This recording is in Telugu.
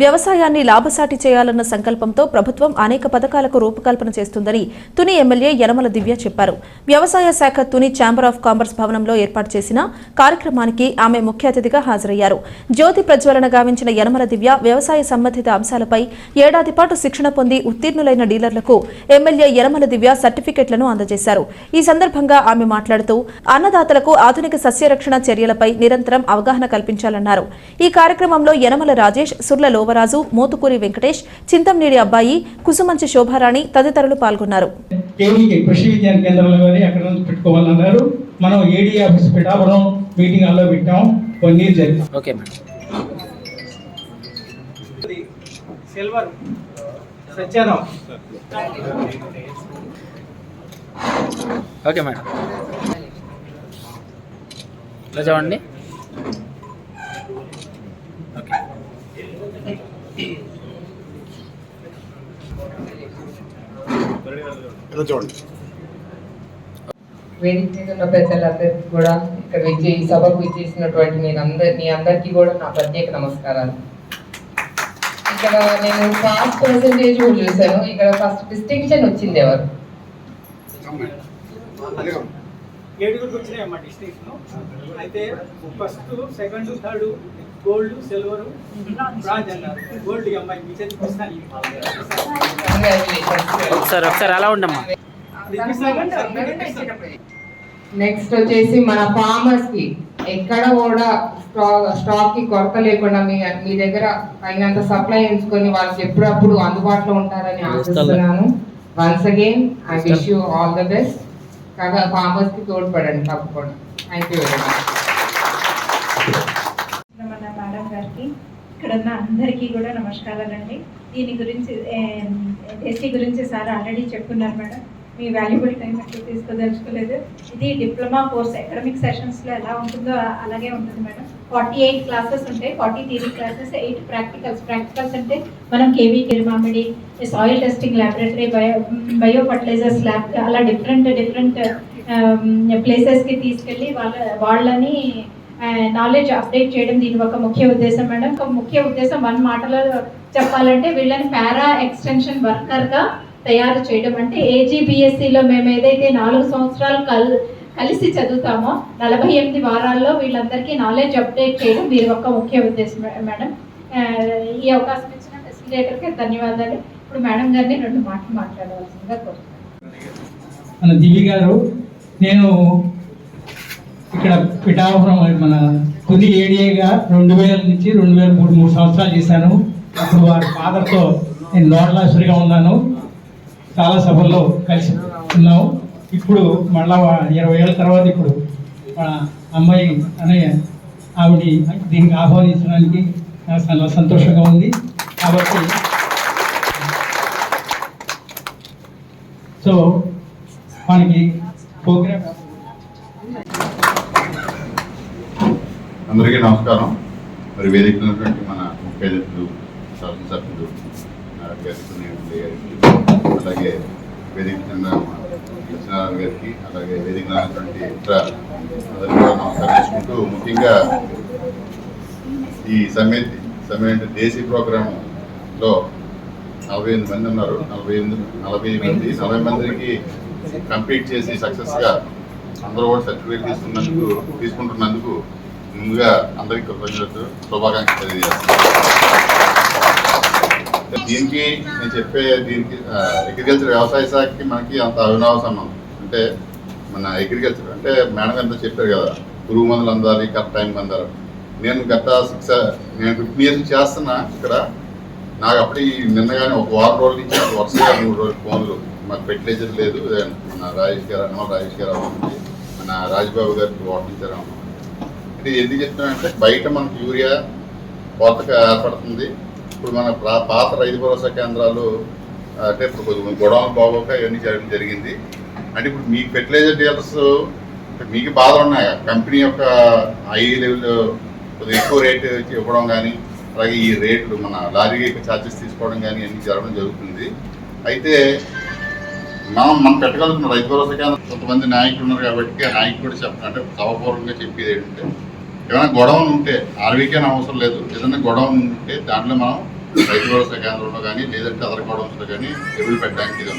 వ్యవసాయాన్ని లాభసాటి చేయాలన్న సంకల్పంతో ప్రభుత్వం అనేక పథకాలకు రూపకల్పన చేస్తుందని తుని ఎమ్మెల్యే యనమల దివ్య చెప్పారు. వ్యవసాయ శాఖ తుని ఛాంబర్ ఆఫ్ కామర్స్ భవనంలో ఏర్పాటు చేసిన కార్యక్రమానికి ఆమె ముఖ్య అతిథిగా హాజరయ్యారు. జ్యోతి ప్రజ్వలన గావించిన యనమల దివ్య వ్యవసాయ సంబంధిత అంశాలపై ఏడాది పాటు శిక్షణ పొంది ఉత్తీర్ణులైన డీలర్లకు ఎమ్మెల్యే యనమల దివ్య సర్టిఫికెట్లను అందజేశారు. ఈ సందర్భంగా ఆమె మాట్లాడుతూ అన్నదాతలకు ఆధునిక సస్యరక్షణ చర్యలపై నిరంతరం అవగాహన కల్పించాలన్నారు. ఈ కార్యక్రమంలో యనమల రాజేష్ సుర్లలో లోవరాజు మోతుకూరి వెంకటేష్ చింతంనేడి అబ్బాయి కుసుమంచి శోభారాణి తదితరులు పాల్గొన్నారు. కేవీకే కృషి విజ్ఞాన కేంద్రంలో కానీ అక్కడ నుంచి పెట్టుకోవాలన్నారు? మనం ఏడీ ఆఫీస్ పిఠాపురం మీటింగ్ హాల్లో పెట్టాం. వన్ ఇయర్ జరిగింది. Okay silver. Okay madam. ఇలా చూడండి ఓకే ఇలా చూడండి. వేదిక మీద ఉన్న పెద్దలందరికీ కూడా ఇక్కడ విజయ ఈ సభకు విచ్చేసినటువంటి నేను అందరి మీ అందరికీ కూడా నా ప్రత్యేక నమస్కారాలు. ఇక్కడ నేను పాస్ పర్సంటేజ్ కూడా చూశాను. ఇక్కడ ఫస్ట్ డిస్టింక్షన్ వచ్చింది ఎవరు? ఏడుగురికి వచ్చినాయమ్మా డిస్టింక్షన్ అయితే first second third gold silver bronze అన్నారు గోల్డ్ అమ్మాయి మీ చేతికి Congratulations. ఒకసారి ఒకసారి అలా ఉండమ్మా. నెక్స్ట్ వచ్చేసి మన ఫార్మర్స్కి ఎక్కడ కూడా స్టాక్ స్టాక్కి కొరత లేకుండా మీ మీ దగ్గర తగినంత సప్లై ఎంచుకొని వాళ్ళకి ఎప్పుడప్పుడు అందుబాటులో ఉంటారని ఆశిస్తున్నాను. Once again I wish you all the best కాగా ఫార్మర్స్కి తోడ్పడండి తప్పకుండా. థ్యాంక్ యూ వెరీ మచ్ మన మేడం గారికి ఇక్కడ ఉన్న అందరికీ కూడా నమస్కారాలండి. దీని గురించి ఎస్సీ గురించి సార్ ఆల్రెడీ చెప్పుకున్నారు మేడం. మీ వాల్యుబుల్ టైం ఎక్కువ తీసుకోదలుచుకోలేదు. ఇది డిప్లొమా కోర్స్ అకాడమిక్ సెషన్స్లో ఎలా ఉంటుందో అలాగే ఉంటుంది మేడం. ఫార్టీ ఎయిట్ క్లాసెస్ ఉంటాయి forty theory classes eight practicals. Practicals అంటే మనం KV Kirimamidi soil testing laboratory bio bio fertilizers lab అలా డిఫరెంట్ డిఫరెంట్ ప్లేసెస్కి తీసుకెళ్ళి వాళ్ళ వాళ్ళని నాలెడ్జ్ అప్డేట్ చేయడం దీని ఒక ముఖ్య ఉద్దేశం మేడం. ఒక ముఖ్య ఉద్దేశం వన్ మాటలో చెప్పాలంటే వీళ్ళని పారా ఎక్స్టెన్షన్ వర్కర్గా తయారు చేయడం. అంటే ఏజీబీఎస్సీలో మేము ఏదైతే నాలుగు సంవత్సరాలు కల్ కలిసి చదువుతామో నలభై ఎనిమిది వారాల్లో వీళ్ళందరికీ నాలెడ్జ్ అప్డేట్ చేయడం దీని ఒక ముఖ్య ఉద్దేశం మేడం. ఈ అవకాశం ఇచ్చిన ఫెసిలిటేటర్కి ధన్యవాదాలు. ఇప్పుడు మేడం గారిని రెండు మాటలు మాట్లాడవలసిందిగా కోరుతున్నాను. దివి గారు నేను ఇక్కడ పిఠాపురం మన తుది ఏడిఏగా రెండు వేల నుంచి రెండు వేల మూడు మూడు సంవత్సరాలు చేశాను. అప్పుడు వారి ఫాదర్తో నేను నోడలాసుడిగా ఉన్నాను. చాలా సభల్లో కలిసి ఉన్నాము. ఇప్పుడు మళ్ళా ఇరవై ఏళ్ళ తర్వాత ఇప్పుడు మన అమ్మాయి అనే ఆవిడ దీనికి ఆహ్వానించడానికి నాకు చాలా సంతోషంగా ఉంది. కాబట్టి సో మనకి ప్రోగ్రామ్ అందరికీ నమస్కారం. మరి వేదిక మన ముఖ్య అతిథులు శాసనసభ్యులు గారికి అలాగే వేదిక కింద సత్యనారాయణ గారికి అలాగే వేదిక ఉన్నటువంటి ఇతర అందరికీ కూడా నమస్కారం చేసుకుంటూ ముఖ్యంగా ఈ సమయ సమయం అంటే దేశీ ప్రోగ్రాంలో నలభై ఎనిమిది మంది ఉన్నారు. నలభై ఎనిమిది నలభై మంది నలభై మందికి కంప్లీట్ చేసి సక్సెస్గా అందరూ కూడా సర్టిఫికేట్ తీసుకున్నందుకు తీసుకుంటున్నందుకు ముందుగా అందరికీ కృతజ్ఞతలు. శుభాకాంక్షలు తెలియజేస్తాను దీనికి నేను చెప్పే దీనికి అగ్రికల్చర్ వ్యవసాయ శాఖకి మనకి అంత అవినావ సంబంధం. అంటే మన అగ్రికల్చర్ అంటే మేడం ఎంత చెప్పారు కదా పురుగు మందులు అందాలి కరెక్ట్ టైంకి అందాలి. నేను గత సిక్స్ నేను ఫిఫ్టీన్ ఇయర్స్ చేస్తున్నా ఇక్కడ. నాకు అప్పుడు నిన్నగానే ఒక వారం రోజుల నుంచి వరుసగా మూడు రోజులు ఫోన్లు. మాకు ఫెర్టిలైజర్ లేదు మన రాజేష్ గారు అన్నమాట రాజేష్ గారు అవ్వండి మన రాజ్బాబు గారికి వాటర్ ఇచ్చారు ఇది ఎందుకు చెప్తున్నానంటే బయట మనకు యూరియా కొత్తగా ఏర్పడుతుంది. ఇప్పుడు మన పాత రైతు భరోసా కేంద్రాలు అంటే ఇప్పుడు కొద్దిగా గొడవలు బాగోక ఇవన్నీ జరగడం జరిగింది. అంటే ఇప్పుడు మీ ఫెర్టిలైజర్ డీలర్స్ మీకు బాధలు ఉన్నాయి? కంపెనీ యొక్క హై లెవెల్ కొద్దిగా ఎక్కువ రేట్ ఇవ్వడం కానీ అలాగే ఈ రేట్లు మన లారీ ఛార్జెస్ తీసుకోవడం కానీ అన్ని జరగడం జరుగుతుంది. అయితే మనం మనం పెట్టగలుగుతున్న రైతు భరోసా కేంద్రం కొంతమంది నాయకులు ఉన్నారు కాబట్టి ఆ నాయకులు కూడా చెప్ప అంటే సభపూర్వకంగా చెప్పేది ఏంటంటే ఏమైనా గొడవలు ఉంటే ఆర్వీకే అవసరం లేదు. ఏదైనా గొడవ ఉంటే దాంట్లో మనం రైతు భరోసా కేంద్రంలో కానీ లేదంటే అదర్ గోడౌన్స్లో కానీ ఎరువులు పెట్టడానికి ఇది